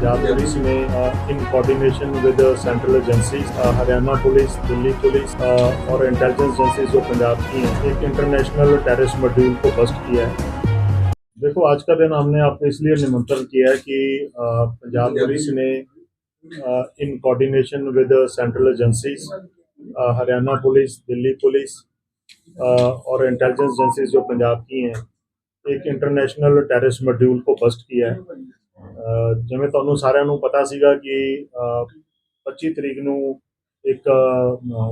Punjab police ने in coordination with central agency Haryana police, Delhi police और intelligence agency जो पंजाब की हैं, एक इंटरनेशनल टेरिस मॉड्यूल को बस्ट किया है। देखो, आज का दिन हमने आपको इसलिए निमंत्रण किया है कि पंजाब पुलिस ने in coordination with central agency Haryana police, Delhi police और इंटेलिजेंस एजेंसी जो पंजाब की हैं, एक इंटरनेशनल टेरिस मॉड्यूल को बस्ट किया है। ਜਿਵੇਂ ਤੁਹਾਨੂੰ ਸਾਰਿਆਂ ਨੂੰ ਪਤਾ ਸੀਗਾ ਕਿ, ਅਹ 25 ਤਰੀਕ ਨੂੰ ਇੱਕ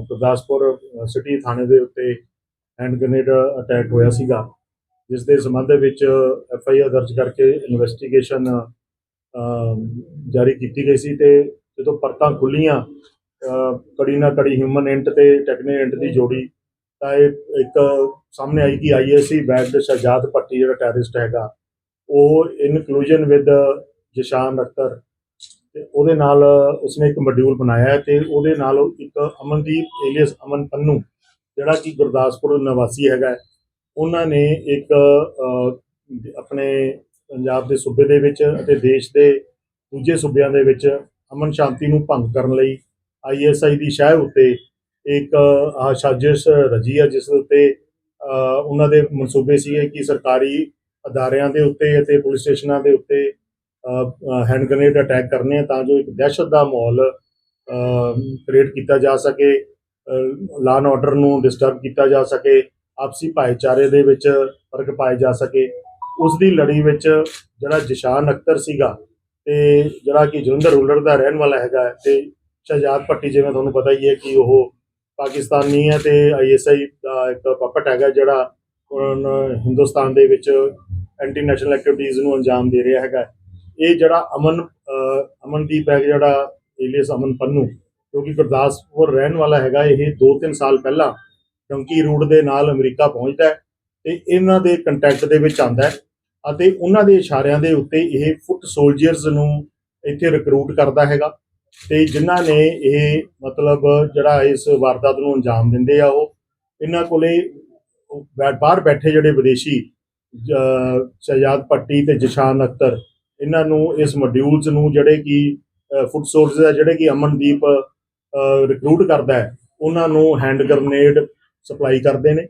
ਗੁਰਦਾਸਪੁਰ ਸਿਟੀ ਥਾਣੇ ਦੇ ਉੱਤੇ ਹੈਂਡ ਗ੍ਰੇਨੇਡ ਅਟੈਕ ਹੋਇਆ ਸੀਗਾ, ਜਿਸ ਦੇ ਸੰਬੰਧ ਵਿੱਚ ਐਫ ਆਈ ਆਰ ਦਰਜ ਕਰਕੇ ਇਨਵੈਸਟੀਗੇਸ਼ਨ ਜਾਰੀ ਕੀਤੀ ਗਈ ਸੀ ਤੇ ਜਦੋਂ ਪਰਤਾਂ ਖੁੱਲੀਆਂ ਕੜੀ ਨਾ ਕੜੀ ਹਿਊਮਨ ਇੰਟ ਤੇ ਟੈਕਨੀਕਲ ਇੰਟ ਦੀ ਜੋੜੀ, ਤਾਂ ਇਹ ਇੱਕ ਸਾਹਮਣੇ ਆਈ ਕਿ ਆਈਐਸਸੀ ਬੈਕਡ ਸ਼ਹਜਾਦ ਭੱਟੀ ਜਿਹੜਾ ਟੈਰਰਿਸਟ ਹੈਗਾ ਉਹ ਇਨਕਲੂਜਨ ਵਿਦ ਜਸ਼ਾਨ ਅਖਤਰ। ਤੇ ਉਹਦੇ ਨਾਲ ਉਸਨੇ ਇੱਕ ਮੋਡਿਊਲ ਬਣਾਇਆ ਹੈ ਤੇ ਉਹਦੇ ਨਾਲ ਇੱਕ ਅਮਨਦੀਪ ਏਲੀਅਸ ਅਮਨ ਪੰਨੂ, ਜਿਹੜਾ ਕਿ ਗੁਰਦਾਸਪੁਰ ਨਿਵਾਸੀ ਹੈਗਾ, ਉਹਨਾਂ ਨੇ ਇੱਕ ਆਪਣੇ ਪੰਜਾਬ ਦੇ ਸੂਬੇ ਦੇ ਵਿੱਚ ਅਤੇ ਦੇਸ਼ ਦੇ ਦੂਜੇ ਸੂਬਿਆਂ ਦੇ ਵਿੱਚ ਅਮਨ ਸ਼ਾਂਤੀ ਨੂੰ ਭੰਗ ਕਰਨ ਲਈ ਆਈਐਸਆਈ ਦੀ ਸ਼ਹਿ ਉੱਤੇ ਇੱਕ ਸਾਜ਼ਿਸ਼ ਰਜੀ ਹੈ ਜਿਸ ਉੱਤੇ ਉਹਨਾਂ ਦੇ ਮਨਸੂਬੇ ਸੀਗੇ ਕਿ ਸਰਕਾਰੀ ਅਦਾਰਿਆਂ ਦੇ ਉੱਤੇ ਅਤੇ ਪੁਲਿਸ ਸਟੇਸ਼ਨਾਂ ਦੇ ਉੱਤੇ ਹੈਂਡ ਗ੍ਰੇਨੇਡ ਅਟੈਕ ਕਰਨੇ ਆ ਤਾਂ ਜੋ ਇੱਕ ਦਹਿਸ਼ਤ ਦਾ ਮਾਹੌਲ ਕ੍ਰੀਏਟ ਕੀਤਾ ਜਾ ਸਕੇ ਲਾਅ ਐਂਡ ਆਰਡਰ ਨੂੰ ਡਿਸਟਰਬ ਕੀਤਾ ਜਾ ਸਕੇ, ਆਪਸੀ ਭਾਈਚਾਰੇ ਦੇ ਵਿੱਚ ਫ਼ਰਕ ਪਾਏ ਜਾ ਸਕੇ। ਉਸ ਦੀ ਲੜੀ ਵਿੱਚ ਜਿਹੜਾ ਜਸ਼ਾਨ ਅਖਤਰ ਸੀਗਾ ਤੇ ਜਿਹੜਾ ਕਿ ਜਲੰਧਰ ਰੂਲਰ ਦਾ ਰਹਿਣ ਵਾਲਾ ਹੈਗਾ ਹੈ ਤੇ ਸ਼ਹਜਾਦ ਭੱਟੀ ਜਿਵੇਂ ਤੁਹਾਨੂੰ ਪਤਾ ਹੀ ਹੈ ਕਿ ਉਹ ਪਾਕਿਸਤਾਨੀ ਹੈ ਤੇ ਆਈਐਸਆਈ ਦਾ ਇੱਕ ਪਪਟ ਹੈਗਾ ਜਿਹੜਾ ਹਿੰਦੁਸਤਾਨ ਦੇ ਵਿੱਚ ਐਂਟੀ ਨੈਸ਼ਨਲ ਐਕਟੀਵਿਟੀਜ਼ ਨੂੰ ਅੰਜਾਮ ਦੇ ਰਿਹਾ ਹੈਗਾ। ਇਹ ਜਿਹੜਾ ਅਮਨ ਅਮਨਦੀਪ ਹੈ, ਜਿਹੜਾ ਏਲੀਅਸ ਅਮਨ ਪੰਨੂ, ਜੋ ਕਿ ਗੁਰਦਾਸਪੁਰ ਰਹਿਣ ਵਾਲਾ ਹੈਗਾ, ਇਹ 2-3 ਸਾਲ ਪਹਿਲਾਂ ਡੰਕੀ ਰੂਟ ਦੇ ਨਾਲ ਅਮਰੀਕਾ ਪਹੁੰਚਦਾ ਹੈ ਤੇ ਇਹਨਾਂ ਦੇ ਕੰਟੈਕਟ ਦੇ ਵਿੱਚ ਆਂਦਾ ਅਤੇ ਉਹਨਾਂ ਦੇ ਇਸ਼ਾਰਿਆਂ ਦੇ ਉੱਤੇ ਇਹ ਫੁੱਟ ਸੋਲਜਰਸ ਨੂੰ ਇੱਥੇ ਰਿਕਰੂਟ ਕਰਦਾ ਹੈਗਾ ਤੇ ਜਿਨ੍ਹਾਂ ਨੇ ਇਹ ਮਤਲਬ ਜਿਹੜਾ ਇਸ ਵਾਰਦਾਤ ਨੂੰ ਅੰਜਾਮ ਦਿੰਦੇ ਆ ਉਹ, ਇਹਨਾਂ ਕੋਲੇ ਬੈ- ਬਾਹਰ ਬੈਠੇ ਜਿਹੜੇ ਵਿਦੇਸ਼ੀ ਸ਼ਹਿਜਾਦ ਪੱਟੀ ਤੇ ਜਸ਼ਾਨ ਅਖਤਰ, ਇਹਨਾਂ ਨੂੰ ਇਸ ਮੋਡਿਊਲਸ ਨੂੰ ਜਿਹੜੇ ਕਿ ਫੁੱਡ ਸੋਰਸ ਹੈ ਜਿਹੜੇ ਕਿ ਅਮਨਦੀਪ ਰਿਕਰੂਟ ਕਰਦਾ ਹੈ, ਉਹਨਾਂ ਨੂੰ ਹੈਂਡ ਗ੍ਰਨੇਡ ਸਪਲਾਈ ਕਰਦੇ ਨੇ।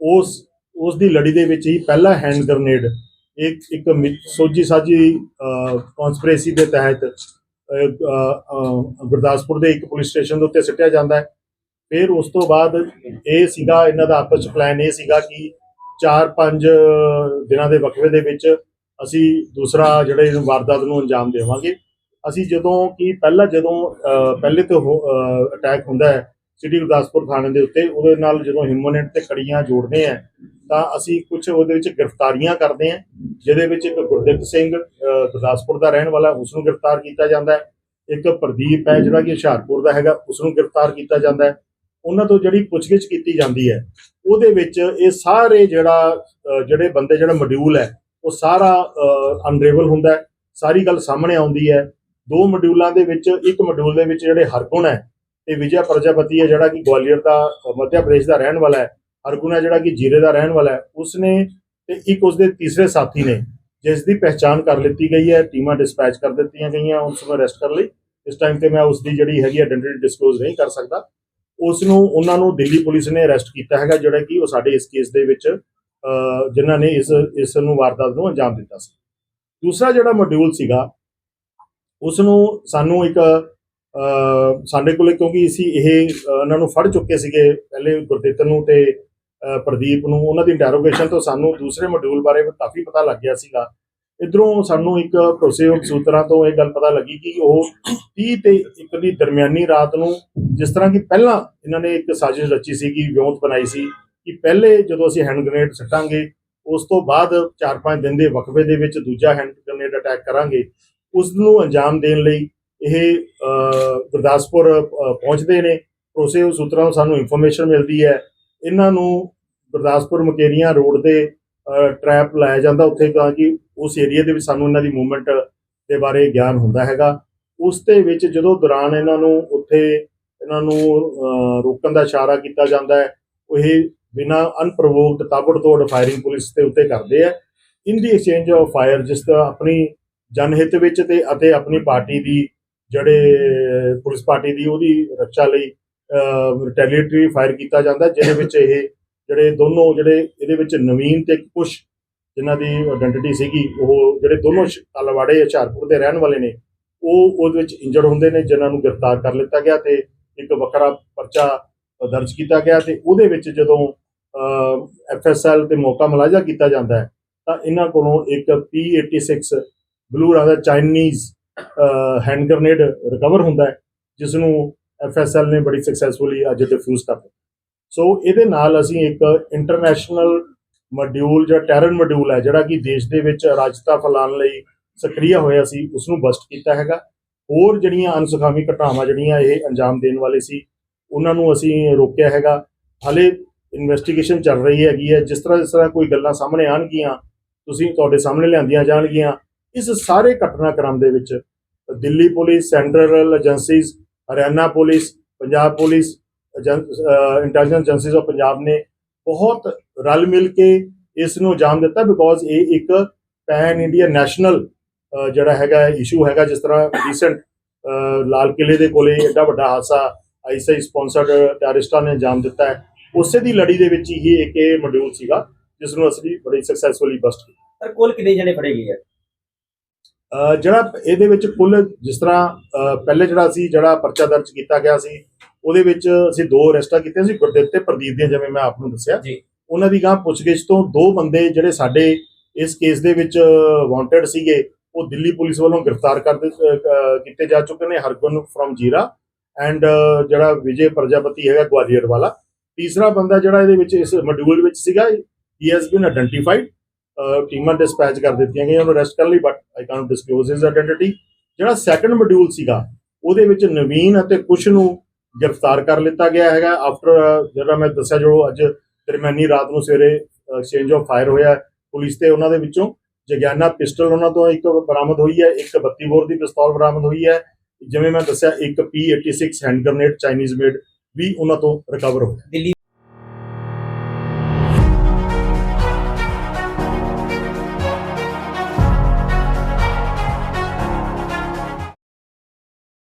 ਉਸ ਉਸ ਦੀ ਲੜੀ ਦੇ ਵਿੱਚ ਹੀ ਪਹਿਲਾ ਹੈਂਡ ਗ੍ਰਨੇਡ ਇੱਕ ਇੱਕ ਮਿ- ਸੋਝੀ ਸਾਜੀ ਕਨਸਪੀਰੇਸੀ ਦੇ ਤਹਿਤ ਗੁਰਦਾਸਪੁਰ ਦੇ ਇੱਕ ਪੁਲਿਸ ਸਟੇਸ਼ਨ ਦੇ ਉੱਤੇ ਸਿੱਟਿਆ ਜਾਂਦਾ ਹੈ। ਫਿਰ ਉਸ ਤੋਂ ਬਾਅਦ ਇਹ ਸੀਗਾ, ਇਹਨਾਂ ਦਾ ਆਪਸ ਚ ਪਲਾਨ ਇਹ ਸੀਗਾ ਕਿ 4-5 ਦਿਨਾਂ ਦੇ ਵਕਫੇ ਦੇ ਵਿੱਚ ਅਸੀਂ ਦੂਸਰਾ ਜਿਹੜੇ ਇਹਨੂੰ ਵਾਰਦਾਤ ਨੂੰ ਅੰਜਾਮ ਦੇਵਾਂਗੇ। ਅਸੀਂ ਜਦੋਂ ਕਿ ਪਹਿਲਾਂ ਜਦੋਂ ਪਹਿਲੇ ਤੋਂ ਅਟੈਕ ਹੁੰਦਾ ਹੈ, ਸਿਟੀ ਗੁਰਦਾਸਪੁਰ ਥਾਣੇ ਦੇ ਉੱਤੇ, ਉਹਦੇ ਨਾਲ ਜਦੋਂ ਹਿਊਮਨਿਟ ਤੇ ਕੜੀਆਂ ਜੋੜਦੇ ਆ ਤਾਂ ਅਸੀਂ ਕੁਝ ਉਹਦੇ ਵਿੱਚ ਗ੍ਰਿਫਤਾਰੀਆਂ ਕਰਦੇ ਆ ਜਿਹਦੇ ਵਿੱਚ ਇੱਕ ਗੁਰਦਿੱਤ ਸਿੰਘ ਗੁਰਦਾਸਪੁਰ ਦਾ ਰਹਿਣ ਵਾਲਾ ਉਸ ਨੂੰ ਗ੍ਰਿਫਤਾਰ ਕੀਤਾ ਜਾਂਦਾ ਹੈ। ਇੱਕ ਪ੍ਰਦੀਪ ਹੈ ਜਿਹੜਾ ਕਿ ਹੁਸ਼ਿਆਰਪੁਰ ਦਾ ਹੈਗਾ ਉਸ ਨੂੰ ਗ੍ਰਿਫਤਾਰ ਕੀਤਾ ਜਾਂਦਾ ਹੈ। ਉਹਨਾਂ ਤੋਂ ਜਿਹੜੀ ਪੁੱਛਗਿੱਛ ਕੀਤੀ ਜਾਂਦੀ ਹੈ ਉਹਦੇ ਵਿੱਚ ਇਹ ਸਾਰੇ ਜਿਹੜਾ ਜਿਹੜੇ ਬੰਦੇ ਜਿਹੜਾ ਮੋਡਿਊਲ ਹੈ ਉਹ ਸਾਰਾ ਅਨਰੇਵਲ ਹੁੰਦਾ ਹੈ ਸਾਰੀ ਗੱਲ ਸਾਹਮਣੇ ਆਉਂਦੀ ਹੈ। ਦੋ ਮੋਡਿਊਲਾਂ ਦੇ ਵਿੱਚ ਇੱਕ ਮੋਡਿਊਲ ਦੇ ਵਿੱਚ ਜਿਹੜੇ ਹਰਗੁਣ ਹੈ ਤੇ ਵਿਜੇ ਪ੍ਰਜਾਪਤੀ ਹੈ ਜਿਹੜਾ ਕਿ ਗਵਾਲੀਅਰ ਦਾ ਅ, ਮੱਧ ਪ੍ਰਦੇਸ਼ ਦਾ ਰਹਿਣ ਵਾਲਾ ਹੈ। ਹਰਗੁਣ ਹੈ ਜਿਹੜਾ ਕਿ ਜੀਰੇ ਦਾ ਰਹਿਣ ਵਾਲਾ ਹੈ। ਉਸਨੇ ਤੇ ਇੱਕ ਉਸਦੇ ਤੀਸਰੇ ਸਾਥੀ ਨੇ ਜਿਸ ਦੀ ਪਹਿਚਾਣ ਕਰ ਲਿੱਤੀ ਗਈ ਹੈ ਟੀਮਾਂ ਡਿਸਪੈਚ ਕਰ ਦਿੱਤੀਆਂ ਗਈਆਂ ਉਸ ਨੂੰ ਅਰੈਸਟ ਕਰਨ ਲਈ। ਇਸ ਟਾਈਮ ਤੇ ਮੈਂ ਉਸ ਦੀ ਜਿਹੜੀ ਹੈਗੀ ਆਇਡੈਂਟੀ ਡਿਸਕਲੋਜ਼ ਨਹੀਂ ਕਰ ਸਕਦਾ। ਉਸ ਨੂੰ ਉਹਨਾਂ ਨੂੰ ਦਿੱਲੀ ਪੁਲਿਸ ਨੇ ਅਰੈਸਟ ਕੀਤਾ ਹੈਗਾ ਜਿਹੜਾ ਕਿ ਉਹ ਸਾਡੇ ਇਸ ਕੇਸ ਦੇ ਵਿੱਚ ਅ, ਜਿਨ੍ਹਾਂ ਨੇ ਇਸ ਇਸ ਨੂੰ ਵਾਰਦਾਤ ਨੂੰ ਅੰਜਾਮ ਦਿੱਤਾ ਸੀ। ਦੂਸਰਾ ਜਿਹੜਾ ਮੋਡਿਊਲ ਸੀਗਾ ਉਸ ਨੂੰ ਸਾਨੂੰ ਇੱਕ ਸਾਡੇ ਕੋਲੇ ਕਿਉਂਕਿ ਅਸੀਂ ਇਹ ਅ, ਨੂੰ ਫੜ ਚੁੱਕੇ ਸੀਗੇ ਪਹਿਲੇ ਗੁਰਦਿੱਤ ਨੂੰ ਤੇ ਪ੍ਰਦੀਪ ਨੂੰ ਉਹਨਾਂ ਦੀ ਇੰਟਰੋਗੇਸ਼ਨ ਤੋਂ ਸਾਨੂੰ ਦੂਸਰੇ ਮੋਡਿਊਲ ਬਾਰੇ ਕਾਫੀ ਪਤਾ ਲੱਗ ਗਿਆ ਸੀਗਾ। ਇਧਰੋਂ ਸਾਨੂੰ ਇੱਕ ਭਰੋਸੇਯੋਗ ਸੂਤਰਾਂ ਤੋਂ ਇਹ ਗੱਲ ਪਤਾ ਲੱਗੀ ਕਿ ਉਹ 30 ਤੇ ਇੱਕ ਦੀ ਦਰਮਿਆਨੀ ਰਾਤ ਨੂੰ ਜਿਸ ਤਰ੍ਹਾਂ ਕਿ ਪਹਿਲਾਂ ਇਹਨਾਂ ਨੇ ਇੱਕ ਸਾਜ਼ਿਸ਼ ਰਚੀ ਸੀਗੀ ਵਿਉਂਤ ਬਣਾਈ ਸੀ ਕਿ ਪਹਿਲੇ ਜਦੋਂ ਅਸੀਂ ਹੈਂਡ ਗ੍ਰੇਨੇਡ ਸੱਟਾਂਗੇ ਉਸ ਤੋਂ ਬਾਅਦ 4-5 ਦਿਨ ਦੇ ਵਕਫੇ ਦੇ ਵਿੱਚ ਦੂਜਾ ਹੈਂਡ ਗ੍ਰੇਨੇਡ ਅਟੈਕ ਕਰਾਂਗੇ ਉਸ ਨੂੰ ਅੰਜਾਮ ਦੇਣ ਲਈ ਇਹ ਗੁਰਦਾਸਪੁਰ ਪਹੁੰਚਦੇ ਨੇ। ਭਰੋਸੇਯੋਗ ਸੂਤਰਾਂ ਤੋਂ ਸਾਨੂੰ ਇਨਫੋਰਮੇਸ਼ਨ ਮਿਲਦੀ ਹੈ। ਇਹਨਾਂ ਨੂੰ ਗੁਰਦਾਸਪੁਰ ਮਕੇਰੀਆਂ ਰੋਡ ਦੇ ਟ੍ਰੈਪ ਲਾਇਆ ਜਾਂਦਾ, ਉੱਥੇ ਤਾਂ ਕਿ ਉਸ ਏਰੀਆ ਦੇ ਵਿੱਚ ਸਾਨੂੰ ਇਹਨਾਂ ਦੀ ਮੂਵਮੈਂਟ ਦੇ ਬਾਰੇ ਗਿਆਨ ਹੁੰਦਾ ਹੈਗਾ। ਉਸ ਦੇ ਵਿੱਚ ਜਦੋਂ ਦੌਰਾਨ ਇਹਨਾਂ ਨੂੰ ਉੱਥੇ ਇਹਨਾਂ ਨੂੰ ਰੋਕਣ ਦਾ ਇਸ਼ਾਰਾ ਕੀਤਾ ਜਾਂਦਾ ਹੈ, ਉਹ ਇਹ ਬਿਨਾ ਅਨਪ੍ਰੋਵੋਕਡ ਤਾਬੜਤੋੜ ਫਾਇਰਿੰਗ ਪੁਲਿਸ ਦੇ ਉੱਤੇ ਕਰਦੇ ਆ। In the exchange of fire ਜਿਸ ਦਾ ਆਪਣੀ ਜਨਹਿਤ ਵਿੱਚ ਤੇ ਅਤੇ ਆਪਣੀ ਪਾਰਟੀ ਦੀ ਜਿਹੜੇ ਪੁਲਿਸ ਪਾਰਟੀ ਦੀ ਉਹਦੀ ਰੱਖਿਆ ਲਈ ਰਿਟੈਲੀਏਟਰੀ ਫਾਇਰ ਕੀਤਾ ਜਾਂਦਾ, ਜਿਹਦੇ ਵਿੱਚ ਇਹ ਜਿਹੜੇ ਦੋਨੋਂ ਜਿਹੜੇ ਇਹਦੇ ਵਿੱਚ ਨਵੀਨ ਤੇ ਕੁਸ਼ ਜਿਨ੍ਹਾਂ ਦੀ ਆਇਡੈਂਟੀਟੀ ਸੀਗੀ, ਉਹ ਜਿਹੜੇ ਦੋਨੋਂ ਸ਼- ਤਲਵਾੜੇ ਹੁਸ਼ਿਆਰਪੁਰ ਦੇ ਰਹਿਣ ਵਾਲੇ ਨੇ, ਉਹ ਉਹਦੇ ਵਿੱਚ ਇੰਜਰਡ ਹੁੰਦੇ ਨੇ, ਜਿਨ੍ਹਾਂ ਨੂੰ ਗ੍ਰਿਫਤਾਰ ਕਰ ਲਿੱਤਾ ਗਿਆ ਤੇ ਇੱਕ ਵੱਖਰਾ ਪਰਚਾ ਦਰਜ ਕੀਤਾ ਗਿਆ ਤੇ ਉਹਦੇ ਵਿੱਚ ਜਦੋਂ ਐਫਐਸਐਲ ਤੇ ਮੌਕਾ ਮੁਲਾਜ਼ਾ ਕੀਤਾ ਜਾਂਦਾ ਹੈ, ਤਾਂ ਇਹਨਾਂ ਕੋਲੋਂ ਇੱਕ P86 ਬਲੂ ਰੰਗ ਦਾ ਚਾਈਨੀਜ਼ ਹੈਂਡ ਗ੍ਰਨੇਡ ਰਿਕਵਰ ਹੁੰਦਾ ਹੈ ਜਿਸ ਨੂੰ ਐਫਐਸਐਲ ਨੇ ਬੜੀ ਸਕਸੈਸਫੁਲੀ ਅੱਜ ਡਿਫਿਊਜ਼ ਕਰ ਦਿੱਤਾ। ਸੋ ਇਹਦੇ ਨਾਲ ਅਸੀਂ ਇੱਕ ਇੰਟਰਨੈਸ਼ਨਲ ਮੋਡਿਊਲ ਜਾਂ ਟੈਰਨ ਮੋਡਿਊਲ ਹੈ, ਜਿਹੜਾ ਕਿ ਦੇਸ਼ ਦੇ ਵਿੱਚ ਰਾਜਤਾ ਫੈਲਾਉਣ ਲਈ ਸਕਰੀਆ ਹੋਇਆ ਸੀ ਉਸ ਨੂੰ ਬਸਟ ਕੀਤਾ ਹੈਗਾ। ਹੋਰ ਜਿਹੜੀਆਂ ਅਨਸੁਖਾਵੀ ਘਟਨਾਵਾਂ ਜਿਹੜੀਆਂ ਇਹ ਅੰਜਾਮ ਦੇਣ ਵਾਲੇ ਸੀ, ਉਹਨਾਂ ਨੂੰ ਅਸੀਂ ਰੋਕਿਆ ਹੈਗਾ। ਹਲੇ ਇਨਵੈਸਟੀਗੇਸ਼ਨ ਚੱਲ ਰਹੀ ਹੈਗੀ ਹੈ। ਜਿਸ ਤਰ੍ਹਾਂ ਜਿਸ ਤਰ੍ਹਾਂ ਕੋਈ ਗੱਲਾਂ ਸਾਹਮਣੇ ਆਣਗੀਆਂ ਤੁਸੀਂ ਤੁਹਾਡੇ ਸਾਹਮਣੇ ਲਿਆਂਦੀਆਂ ਜਾਣਗੀਆਂ। ਇਸ ਸਾਰੇ ਘਟਨਾਕ੍ਰਮ ਦੇ ਵਿੱਚ Delhi police, central agencies, Haryana police, Punjab police intelligence agencies of Punjab ਨੇ ਬਹੁਤ ਰਲ ਮਿਲ ਕੇ ਇਸ ਨੂੰ ਅੰਜਾਮ ਦਿੱਤਾ ਬਿਕੋਜ਼ ਇਹ ਇੱਕ ਪੈਨ ਇੰਡੀਆ ਨੈਸ਼ਨਲ ਜਿਹੜਾ ਹੈਗਾ ਇਸ਼ੂ ਹੈਗਾ ਜਿਸ ਤਰ੍ਹਾਂ ਰੀਸੈਂਟ ਲਾਲ ਕਿਲੇ ਦੇ ਕੋਲੇ ਐਡਾ ਵੱਡਾ ਹਾਦਸਾ ਆਈਸੀਆਈ ਸਪਾਂਸਰਡ ਟੈਰਰਿਸਟਾਂ ਨੇ ਅੰਜਾਮ ਦਿੱਤਾ ਹੈ। ਉਸੇ ਦੀ ਲੜੀ ਦੇ ਵਿੱਚ ਹੀ ਇੱਕ ਇਹ ਮੋਡਿਊਲ ਸੀਗਾ ਜਿਸ ਨੂੰ ਅਸੀਂ ਬੜੀ ਸਕਸੈਸਫੁਲੀ ਬਸਟ ਕੀਤਾ। ਸਰ ਕੋਲ ਕਿੰਨੇ ਜਣੇ ਫੜੇ ਗਏ ਆ? ਜਿਹੜਾ ਇਹਦੇ ਵਿੱਚ ਕੁੱਲ ਜਿਸ ਤਰ੍ਹਾਂ ਪਹਿਲੇ ਜਿਹੜਾ ਸੀ ਜਿਹੜਾ ਪਰਚਾ ਦਰਜ ਕੀਤਾ ਗਿਆ ਸੀ ਉਹਦੇ ਵਿੱਚ ਅਸੀਂ ਦੋ ਅਰੈਸਟਾਂ ਕੀਤੀਆਂ ਸੀ ਗੁਰਦੇਵ ਤੇ ਪ੍ਰਦੀਪ ਦੀਆਂ ਜਿਵੇਂ ਮੈਂ ਆਪ ਨੂੰ ਦੱਸਿਆ। ਜੀ। ਉਹਨਾਂ ਦੀ ਗਾਂ ਪੁੱਛਗਿੱਛ ਤੋਂ ਦੋ ਬੰਦੇ ਜਿਹੜੇ ਸਾਡੇ ਇਸ ਕੇਸ ਦੇ ਵਿੱਚ ਵਾਂਟਡ ਸੀਗੇ ਉਹ ਦਿੱਲੀ ਪੁਲਿਸ ਵੱਲੋਂ ਗ੍ਰਿਫਤਾਰ ਕਰ ਕੀਤੇ ਜਾ ਚੁੱਕੇ ਨੇ ਹਰਗੁਨ ਫਰਮ ਜੀਰਾ ਐਂਡ ਜਿਹੜਾ ਵਿਜੇ ਪ੍ਰਜਾਪਤੀ ਹੈਗਾ ਗਵਾਲੀਅਰ ਵਾਲਾ। ਤੀਸਰਾ ਬੰਦਾ ਜਿਹੜਾ ਇਹਦੇ ਵਿੱਚ ਇਸ ਮੋਡਿਊਲ ਵਿੱਚ ਸੀਗਾ ਹੀ ਹੈਜ਼ ਬੀਨ ਆਇਡੈਂਟੀਫਾਈਡ ਟੀਮਾਂ ਡਿਸਪੈਚ ਕਰ ਦਿੱਤੀਆਂ ਗਈਆਂ ਉਹਨੂੰ ਅਰੈਸਟ ਕਰਨ ਲਈ but I can't disclose his identity ਜਿਹੜਾ ਸੈਕੰਡ ਮੋਡਿਊਲ ਸੀਗਾ ਉਹਦੇ ਵਿੱਚ ਨਵੀਨ ਅਤੇ ਕੁਸ਼ ਨੂੰ ਗ੍ਰਿਫਤਾਰ ਕਰ ਲਿੱਤਾ ਗਿਆ ਹੈਗਾ। ਆਫਟਰ ਜਿਹੜਾ ਮੈਂ ਦੱਸਿਆ, ਜੋ ਅੱਜ ਦਰਮਿਆਨੀ ਰਾਤ ਨੂੰ ਸਵੇਰੇ ਐਕਸਚੇਂਜ ਆਫ ਫਾਇਰ ਹੋਇਆ ਪੁਲਿਸ ਤੇ, ਉਹਨਾਂ ਦੇ ਵਿੱਚੋਂ ਜਗਿਆਨਾ ਪਿਸਟਲ ਉਹਨਾਂ ਤੋਂ ਇੱਕ ਬਰਾਮਦ ਹੋਈ ਹੈ, ਇੱਕ 32 ਬੋਰ ਦੀ ਪਿਸਤੌਲ ਬਰਾਮਦ ਹੋਈ ਹੈ। ਜਿਵੇਂ ਮੈਂ ਦੱਸਿਆ, ਇੱਕ P86 hand grenade Chinese made ਵੀ ਉਹਨਾਂ ਤੋਂ ਰਿਕਵਰ ਹੋਇਆ।